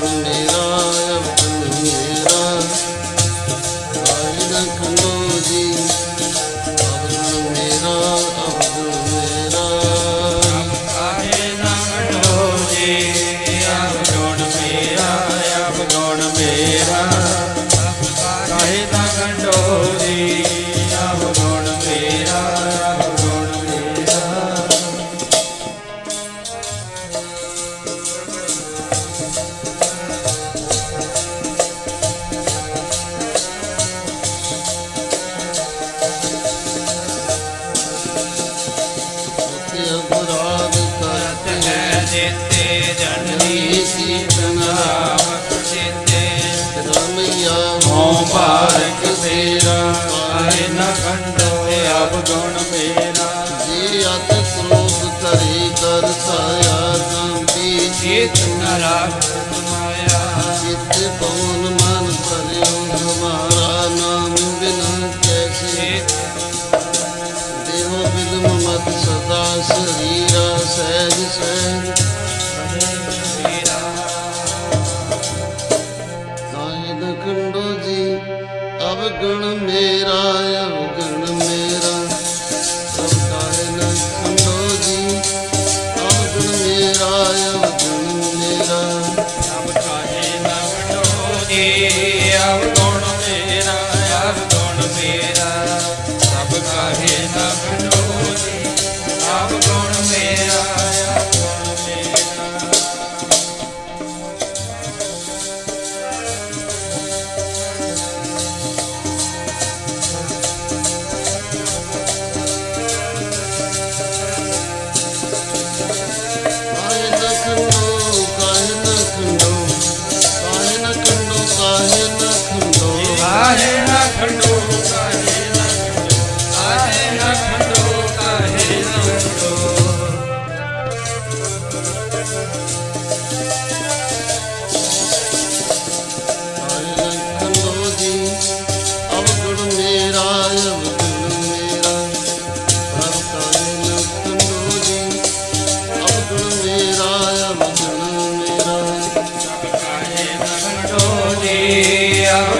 me. ਚੇਤੇ ਜਨਨੀ ਸੀਤਨ ਆਵਤ ਚੇਤੇ ਰਮਈਆ ਹੋਂ ਪਾਰਕ ਤੇਰਾ ਆਏ ਨ ਖੰਡੋ ਅਬ ਗੁਣ ਮੇਰਾ। ਜੀ ਅਤ ਕ੍ਰੋਧ ਕਰੇ ਕਰ ਸਾਇਆ ਸੰਤੀ ਚੇਤ ਨ ਰਾਖ ਮਾਇਆ। ਚਿਤ ਪਵਨ ਮਨ ਪਰਿਉ ਹਮਾਰਾ ਨਾਮ ਬਿਨ ਕੈਸੇ। ਦੇਹੋ ਬਿਦਮ ਮਤ ਸਦਾ ਸਰੀਰਾ ਸਹਿਜ ਸਹਿਜ गुण मेरा Yeah.